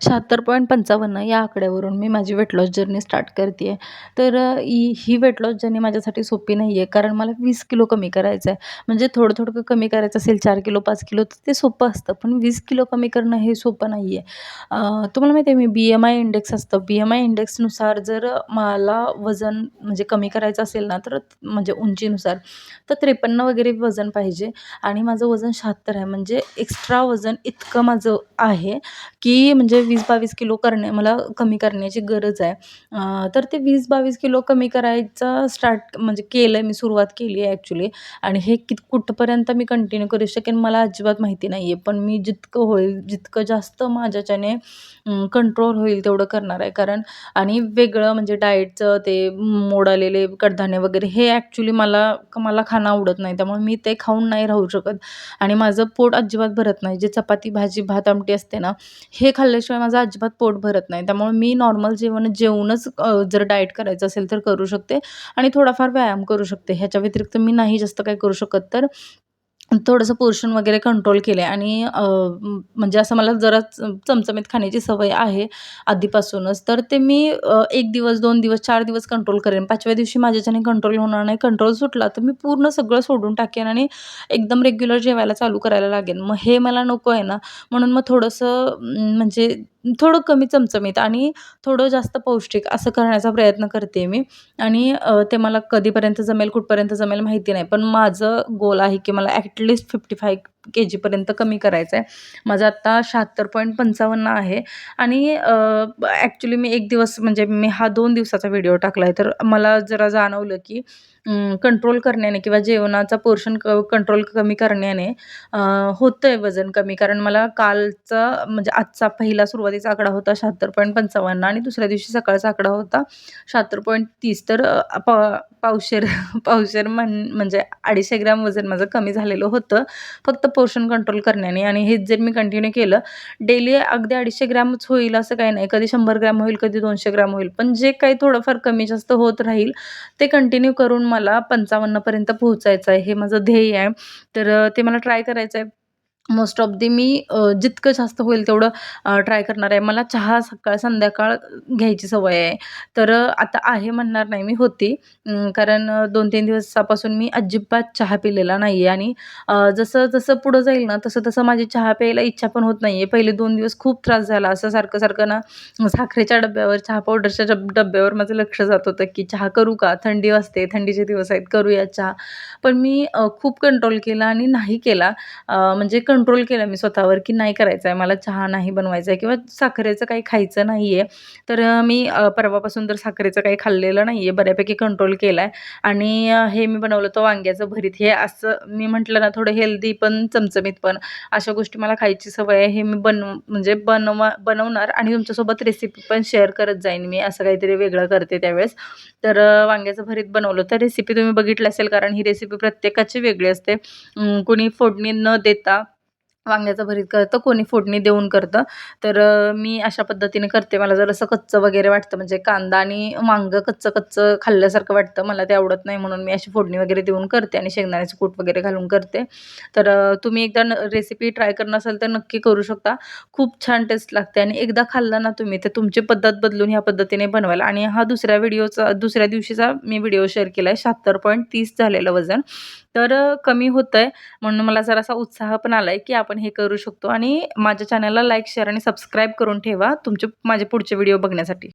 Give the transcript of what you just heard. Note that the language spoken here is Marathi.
शहात्तर पॉईंट पंचावन्न या आकड्यावरून मी माझी वेट लॉस जर्नी स्टार्ट करते आहे तर ही ही वेट लॉस जर्नी माझ्यासाठी सोपी नाही आहे कारण मला वीस किलो कमी करायचं आहे म्हणजे थोडं थोडं कमी करायचं असेल चार किलो पाच किलो तर ते सोपं असतं पण वीस किलो कमी करणं हे सोपं नाही आहे तुम्हाला माहिती आहे मी बी एम आय इंडेक्स असतं. बी एम आय इंडेक्सनुसार जर मला वजन म्हणजे कमी करायचं असेल ना तर म्हणजे उंचीनुसार तर त्रेपन्न वगैरे वजन पाहिजे. आणि माझं वजन शहात्तर आहे म्हणजे एक्स्ट्रा वजन इतकं माझं आहे की म्हणजे वीस बावीस किलो करणे मला कमी करण्याची गरज आहे. तर ते वीस बावीस किलो कमी करायचं स्टार्ट म्हणजे केलं आहे मी सुरुवात केली आहे ॲक्च्युली आणि हे कित कुठपर्यंत मी कंटिन्यू करू शकेन मला अजिबात माहिती नाही आहे पण मी जितकं होईल जितकं जास्त माझ्याच्याने कंट्रोल होईल तेवढं करणार आहे. कारण आणि वेगळं म्हणजे डाएटचं ते मोडालेले कडधान्य वगैरे हे ॲक्च्युली मला मला खाणं आवडत नाही. त्यामुळे मी ते खाऊन नाही राहू शकत. आणि माझं पोट अजिबात भरत नाही. जे चपाती भाजी भात आमटी असते ना हे खाल्ल्याशिवाय माझं अजिबात पोट भरत नाही. त्यामुळे मी नॉर्मल जेवण जेवूनच जर डाएट करायचं असेल तर करू शकते आणि थोडाफार व्यायाम करू शकते. ह्याच्या व्यतिरिक्त मी नाही जास्त काही करू शकत. तर थोडंसं पोर्शन वगैरे कंट्रोल केलं आहे आणि म्हणजे असं मला जरा चमचमीत खाण्याची सवय आहे आधीपासूनच. तर ते मी एक दिवस दोन दिवस चार दिवस कंट्रोल करेन. पाचव्या दिवशी माझ्याच्याने कंट्रोल होणार नाही कंट्रोल सुटला तर मी पूर्ण सगळं सोडून टाकेन आणि एकदम रेग्युलर जेवायला चालू करायला लागेन. मग हे मला नको आहे ना. म्हणून मग थोडंसं म्हणजे थोडं कमी चमचमीत आणि थोडं जास्त पौष्टिक असं करण्याचा प्रयत्न करते मी. आणि ते मला कधीपर्यंत जमेल कुठपर्यंत जमेल माहिती नाही. पण माझं गोल आहे की मला at least fifty five K जीपर्यंत कमी करायचं आहे माझं आत्ता शहात्तर पॉईंट पंचावन्न आहे. आणि ॲक्च्युली मी एक दिवस म्हणजे मी हा दोन दिवसाचा व्हिडिओ टाकला आहे तर मला जरा जाणवलं की कंट्रोल करण्याने किंवा जेवणाचा पोर्शन क कंट्रोल कमी करण्याने होतं आहे वजन कमी. कारण मला कालचा म्हणजे आजचा पहिला सुरुवातीचा आकडा होता शहात्तर पॉईंट पंचावन्न आणि दुसऱ्या दिवशी सकाळचा आकडा होता शहात्तर पॉईंट तीस. तर पा पावशेर पावशेर म्हण म्हणजे अडीचशे ग्रॅम वजन माझं कमी झालेलं होतं. फक्त पोर्शन कंट्रोल करण्याने आणि हेच जर मी कंटिन्यू केलं डेली अगदी अडीचशे ग्रॅमच होईल असं काही नाही. कधी शंभर ग्रॅम होईल कधी दोनशे ग्रॅम होईल. पण जे काही थोडंफार कमी जास्त होत राहील ते कंटिन्यू करून मला पंचावन्नपर्यंत पोहोचायचं आहे. हे माझं ध्येय आहे. तर ते मला ट्राय करायचं आहे मोस्ट ऑफ दी मी जितकं जास्त होईल तेवढं ट्राय करणार आहे. मला चहा सकाळ संध्याकाळ घ्यायची सवय आहे. तर आता आहे म्हणणार नाही मी होती. कारण दोन तीन दिवसापासून मी अजिबात चहा पिलेला नाही आहे आणि जसं जसं पुढं जाईल ना तसं तसं माझी चहा प्यायला इच्छा पण होत नाही आहे पहिले दोन दिवस खूप त्रास झाला. असं सारखं सारखं ना साखरेच्या डब्यावर चहा पावडरच्या डब डब्यावर माझं लक्ष जात होतं की चहा करू का? थंडी वाजते. थंडीचे दिवस आहेत. करूया चहा. पण मी खूप कंट्रोल केला आणि नाही केला. म्हणजे कंट्रोल केलं मी स्वतःवर की नाही करायचं आहे मला चहा नाही बनवायचा आहे किंवा साखरेचं काही खायचं नाही आहे तर मी परवापासून तर साखरेचं काही खाल्लेलं नाही आहे बऱ्यापैकी कंट्रोल केला आहे आणि हे मी बनवलं तर वांग्याचं भरीत. हे असं मी म्हटलं ना थोडं हेल्दी पण चमचमीत पण. अशा गोष्टी मला खायची सवय आहे. हे मी बनव म्हणजे बनवा बनवणार आणि तुमच्यासोबत रेसिपी पण शेअर करत जाईन मी. असं काहीतरी वेगळं करते त्यावेळेस. तर वांग्याचं भरीत बनवलं तर रेसिपी तुम्ही बघितलं असेल कारण ही रेसिपी प्रत्येकाची वेगळी असते. कोणी फोडणी न देता वांग्याचं भरीत करतं कोणी फोडणी देऊन करतं. तर मी अशा पद्धतीने करते. मला जर असं कच्चं वगैरे वाटतं. म्हणजे कांदा आणि वांगं कच्चं कच्चं खाल्ल्यासारखं वाटतं. मला ते आवडत नाही म्हणून मी अशी फोडणी वगैरे देऊन करते आणि शेंगदाण्याचं कूट वगैरे घालून करते. तर तुम्ही एकदा रेसिपी ट्राय करणं असेल तर नक्की करू शकता. खूप छान टेस्ट लागते आणि एकदा खाल्लं ना तुम्ही ते तुमची पद्धत बदलून ह्या पद्धतीने बनवायला आणि हा दुसऱ्या व्हिडिओचा दुसऱ्या दिवशीचा मी व्हिडिओ शेअर केला आहे शहात्तर पॉईंट तीस झालेलं वजन. तर कमी होतं आहे म्हणून मला जरासा उत्साह पण आला आहे की आपण हे करू शकतो. आणि माझ्या चॅनलला लाईक शेअर आणि सबस्क्राईब करून ठेवा. तुमचे माझे पुढचे व्हिडिओ बघण्यासाठी.